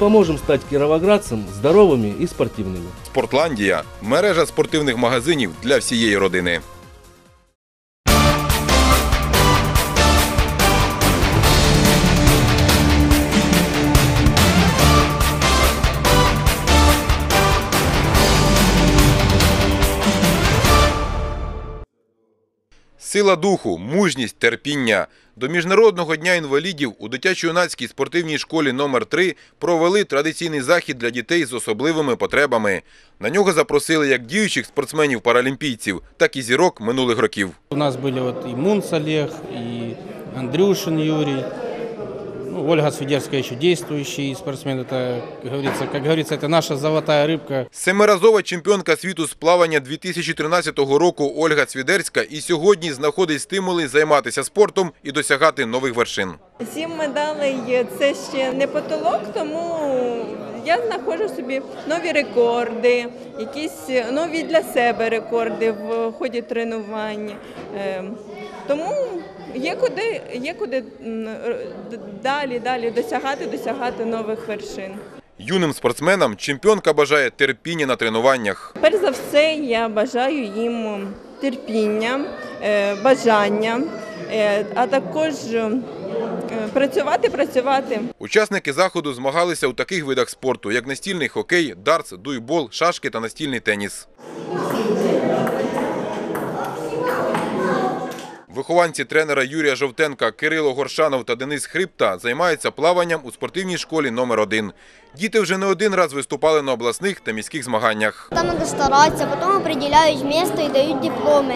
Поможем стать кіровоградцем здоровими і спортивними. Спортландія мережа спортивних магазинів для всієї родини. Сила духу, мужність, терпіння. До Міжнародного дня інвалідів у дитячо-юнацькій спортивній школі номер 3 провели традиційний захід для дітей з особливими потребами. На нього запросили як діючих спортсменів-паралімпійців, так і зірок минулих років. У нас були і Мунц Олег, і Андрюшин Юрий, ну, Ольга Свидерская еще действующий спортсмен. Это, как говорится, как говорится, это наша золотая рыбка. Семиразова чемпіонка світу з плавання 2013 року Ольга Цвідерська і сьогодні знаходить стимули займатися спортом і досягати нових вершин. Сім медалей це ще не потолок, тому я знаходжу собі нові рекорди, якісь нові для себе рекорди в ході тренувань. Е, Тому є куди, є куди далі, далі досягати, досягати нових вершин. Юним спортсменам чемпіонка бажає терпіння на тренуваннях. Перш за все, я бажаю їм терпіння, е, бажання, е, а також е, працювати, працювати. Учасники заходу змагалися у таких видах спорту, як настільний хокей, дартс, дуйбол, шашки та настільний теніс. Вихованці тренера Юрія Жовтенка, Кирило Горшанов та Денис Хрипта займаються плаванням у спортивній школі номер 1 Діти вже не один раз виступали на обласних та міських змаганнях. Там надо стараться, потом определяют место и дают дипломы.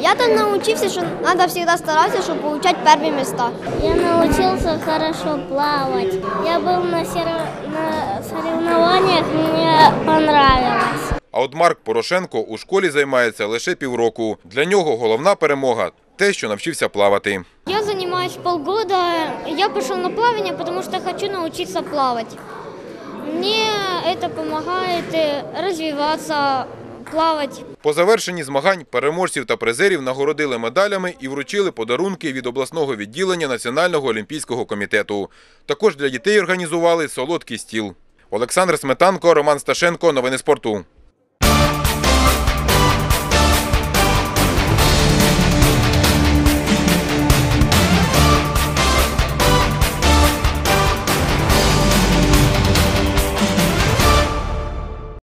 Я там научился, что надо всегда стараться, чтобы получать первые места. Я научился хорошо плавать. Я был на, сер- на соревнованиях, мне понравилось. А от Марк Порошенко у школі займається лише півроку. Для нього головна перемога те, що навчився плавати. Я занимаюсь полгода. Я пошел на плавание, потому что хочу научиться плавать. Мне это помогает э, плавать. По завершенні змагань переможців та призерів нагородили медалями і вручили подарунки від обласного відділення Національного олімпійського комітету. Також для дітей організували солодкий стіл. Олександр Сметанко, Роман Сташенко. Новини спорту.